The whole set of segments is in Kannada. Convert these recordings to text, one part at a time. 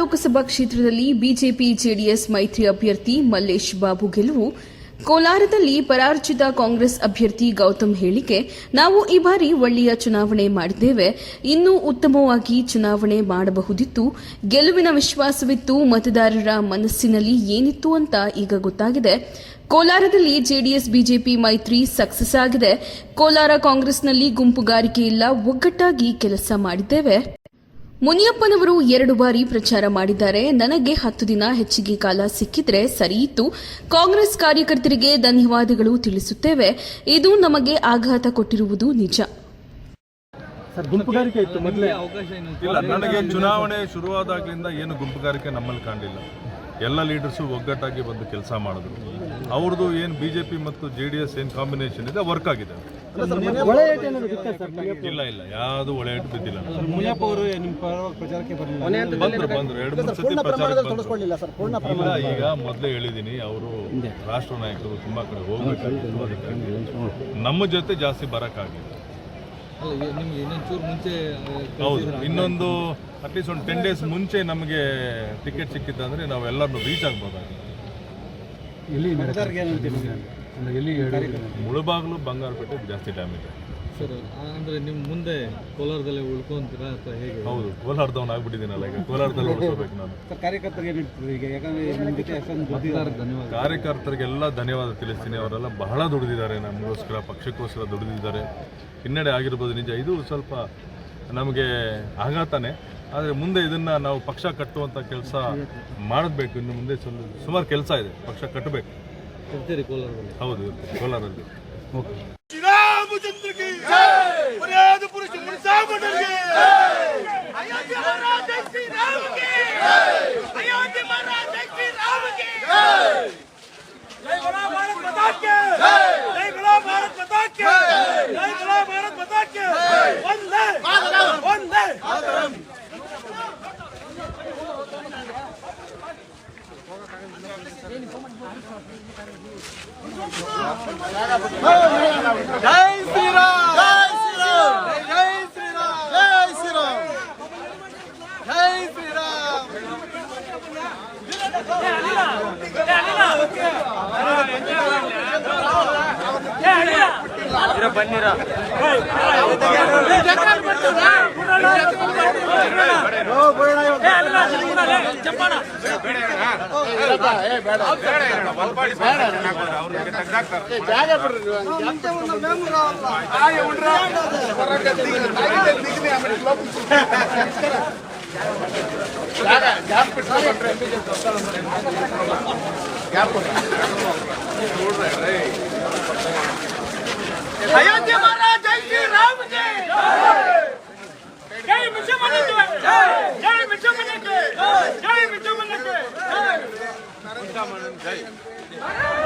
ಲೋಕಸಭಾ ಕ್ಷೇತ್ರದಲ್ಲಿ ಬಿಜೆಪಿ, ಜೆಡಿಎಸ್, ಮೈತ್ರಿ ಅಭ್ಯರ್ಥಿ ಮಲ್ಲೇಶ್ ಬಾಬು ಗೆಲುವು. ಕೋಲಾರದಲ್ಲಿ ಪರಾರ್ಜಿತ ಕಾಂಗ್ರೆಸ್ ಅಭ್ಯರ್ಥಿ ಗೌತಮ್ ಹೇಳಿಕೆ, ನಾವು ಈ ಬಾರಿ ಒಳ್ಳೆಯ ಚುನಾವಣೆ ಮಾಡಿದ್ದೇವೆ. ಇನ್ನೂ ಉತ್ತಮವಾಗಿ ಚುನಾವಣೆ ಮಾಡಬಹುದಿತ್ತು. ಗೆಲುವಿನ ವಿಶ್ವಾಸವಿತ್ತು, ಮತದಾರರ ಮನಸ್ಸಿನಲ್ಲಿ ಏನಿತ್ತು ಅಂತ ಈಗ ಗೊತ್ತಾಗಿದೆ. ಕೋಲಾರದಲ್ಲಿ ಜೆಡಿಎಸ್, ಬಿಜೆಪಿ ಮೈತ್ರಿ ಸಕ್ಸಸ್ ಆಗಿದೆ. ಕೋಲಾರ ಕಾಂಗ್ರೆಸ್ನಲ್ಲಿ ಗುಂಪುಗಾರಿಕೆ ಇಲ್ಲ, ಒಗ್ಗಟ್ಟಾಗಿ ಕೆಲಸ ಮಾಡಿದ್ದೇವೆ. ಮುನಿಯಪ್ಪನವರು ಎರಡು ಬಾರಿ ಪ್ರಚಾರ ಮಾಡಿದ್ದಾರೆ. ನನಗೆ ಹತ್ತು ದಿನ ಹೆಚ್ಚಿಗೆ ಕಾಲ ಸಿಕ್ಕಿದ್ರೆ ಸರಿಯಿತ್ತು ಕಾಂಗ್ರೆಸ್ ಕಾರ್ಯಕರ್ತರಿಗೆ ಧನ್ಯವಾದಗಳು ತಿಳಿಸುತ್ತೇವೆ. ಇದು ನಮಗೆ ಆಘಾತ ಕೊಟ್ಟಿರುವುದು ನಿಜ. ಸರ್ ಗುಂಪುಗಾರಿಕೆ ಇತ್ತು ಮೊದಲೇ. ಇಲ್ಲ ನನಗೆ ಚುನಾವಣೆ ಶುರುವಾದಾಗ್ಲಿಂದ ಏನು ಗುಂಪುಗಾರಿಕೆ ನಮ್ಮಲ್ಲಿ ಕಾಣಲಿಲ್ಲ. ಎಲ್ಲ ಲೀಡರ್ಸು ಒಗ್ಗಟ್ಟಾಗಿ ಬಂದು ಕೆಲಸ ಮಾಡಿದ್ರು. ಅವ್ರದ್ದು ಏನು ಬಿ ಜೆ ಪಿ ಮತ್ತು ಜೆ ಡಿ ಎಸ್ ಏನು ಕಾಂಬಿನೇಷನ್ ಇದೆ ವರ್ಕ್ ಆಗಿದೆ. ಇಲ್ಲ ಇಲ್ಲ ಯಾವುದು ಒಳ್ಳೆಯಟ್ಟು ಬಿದ್ದಿಲ್ಲ. ಮುನಿಯಪ್ಪ ಅವರು ನಿಮ್ಮ ಪರವಾಗಿ ಪ್ರಚಾರಕ್ಕೆ ಬರಲಿಲ್ಲ. ಬಂದ್ರು ಬಂದ್ರು. ಎರಡು ಮೂರು ಸತಿ ಪ್ರಚಾರಕ್ಕೆ ಇಲ್ಲ ಈಗ ಮೊದಲೇ ಹೇಳಿದ್ದೀನಿ ಅವರು ರಾಷ್ಟ್ರ ನಾಯಕರು ತುಂಬಾ ಕಡೆ ಹೋಗ್ಬೇಕಾಗಿತ್ತು ಅದಕ್ಕಾಗಿ ನಮ್ಮ ಜೊತೆ ಜಾಸ್ತಿ ಬರೋಕ್ಕಾಗಿಲ್ಲ. ಅಲ್ಲ ಈ- ಇನ್ನೊಂದು ಚೂರು ಮುಂಚೆ ಹೌದು ಇನ್ನೊಂದು ಅಟ್ಲೀಸ್ಟ್ ಒಂದು ಟೆನ್ ಡೇಸ್ ಮುಂಚೆ ನಮಗೆ ಟಿಕೆಟ್ ಸಿಕ್ಕಿದ್ದಂದ್ರೆ ನಾವೆಲ್ಲರನ್ನು ರೀಚ್ ಆಗ್ಬೋದಾಗಿತ್ತು. ಎಲ್ಲಿ ಮುಳುಬಾಗ್ಲು ಬಂಗಾರಪೇಟೆ ಜಾಸ್ತಿ ಡ್ಯಾಮೇಜ್ ಸರ್ ಅಂದ್ರೆ ನಿಮ್ಮ ಮುಂದೆ ಕೋಲಾರದಲ್ಲೇ ಉಳ್ಕೊಂತೀರಾ ಅಥವಾ ಹೇಗೆ? ಹೌದು ಕೋಲಾರದವನ್ ಆಗ್ಬಿಟ್ಟಿದ್ದೀನಲ್ಲ ಈಗ ಕೋಲಾರದಲ್ಲಿ ಉಳ್ಕೋಬೇಕು ನಾನು. ಸರ್ ಕಾರ್ಯಕರ್ತರಿಗೆ ಈಗ ಯಾಕಂದ್ರೆ ಧನ್ಯವಾದ. ಕಾರ್ಯಕರ್ತರಿಗೆಲ್ಲ ಧನ್ಯವಾದ ತಿಳಿಸ್ತೀನಿ. ಅವರೆಲ್ಲ ಬಹಳ ದುಡಿದಿದ್ದಾರೆ ನಮಗೋಸ್ಕರ ಪಕ್ಷಕ್ಕೋಸ್ಕರ ದುಡಿದಿದ್ದಾರೆ. ಹಿನ್ನಡೆ ಆಗಿರ್ಬೋದು ನಿಜ ಇದು ಸ್ವಲ್ಪ ನಮಗೆ ಆಘಾತನೇ. ಆದರೆ ಮುಂದೆ ಇದನ್ನು ನಾವು ಪಕ್ಷ ಕಟ್ಟುವಂಥ ಕೆಲಸ ಮಾಡಬೇಕು. ಇನ್ನು ಮುಂದೆ ಸುಮಾರು ಕೆಲಸ ಇದೆ ಪಕ್ಷ ಕಟ್ಟಬೇಕು. ಇರ್ತೀರಿ ಕೋಲಾರದಲ್ಲಿ ಹೌದು ಇರ್ತೀವಿ. ಕೋಲಾರಲ್ಲಿ. ಓಕೆ. जय श्री राम जय श्री राम जय श्री राम जय श्री राम जय श्री राम ಜಾಗ ಜಾಗ ಬಿಟ್ಟು ಗ್ಯಾಪ್ રામાનંદ જય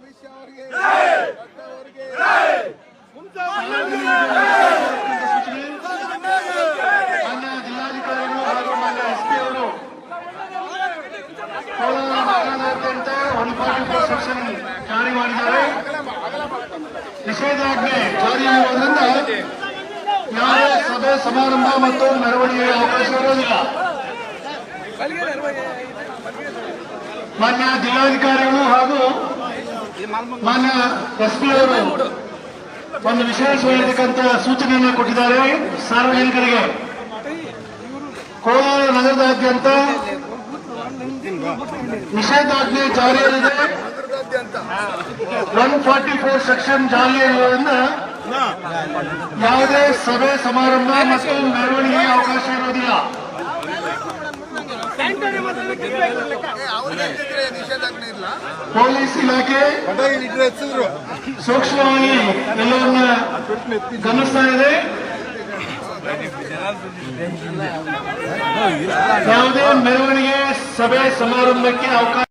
ಮಾನ್ಯ ಜಿಲ್ಲಾಧಿಕಾರಿಗಳು ಹಾಗೂ ಮಾನ್ಯ ಎಸ್ ಪಿ ಅವರು ಕೋಲಾರ ಮಹಾನಗರಾದ್ಯಂತ ಒನ್ ಫಾರ್ಟಿ ಫೋರ್ ಸೆಕ್ಷನ್ ಜಾರಿ ಮಾಡಿದ್ದಾರೆ. ನಿಷೇಧಾಜ್ಞೆ ಜಾರಿಯಾಗುವುದರಿಂದ ಯಾವುದೇ ಸಭೆ ಸಮಾರಂಭ ಮತ್ತು ಮೆರವಣಿಗೆಗೆ ಅವಕಾಶ ಇರುವುದಿಲ್ಲ. ಮಾನ್ಯ ಜಿಲ್ಲಾಧಿಕಾರಿಗಳು ಹಾಗೂ ಮಾನ್ಯ ಎಸ್ ಪಿ ಅವರು ಒಂದು ವಿಶೇಷವಾಗಿರ್ತಕ್ಕಂಥ ಸೂಚನೆಯನ್ನು ಕೊಟ್ಟಿದ್ದಾರೆ. ಸಾರ್ವಜನಿಕರಿಗೆ ಕೋಲಾರ ನಗರದಾದ್ಯಂತ ನಿಷೇಧಾಜ್ಞೆ ಜಾರಿಯಲ್ಲಿದೆ. ಒನ್ ಫಾರ್ಟಿ ಫೋರ್ ಸೆಕ್ಷನ್ ಜಾರಿಯಲ್ಲಿರುವುದರಿಂದ ಯಾವುದೇ ಸಭೆ, ಸಮಾರಂಭ ಮತ್ತು ಮೆರವಣಿಗೆ ಅವಕಾಶ ಇರುವುದಿಲ್ಲ. ಪೊಲೀಸ್ ಇಲಾಖೆ ಸೂಕ್ಷ್ಮವಾಗಿ ಎಲ್ಲವನ್ನ ಗಮನಿಸ್ತಾ ಇದೆ. ಮೆರವಣಿಗೆ ಸಭೆ ಸಮಾರಂಭಕ್ಕೆ ಅವಕಾಶ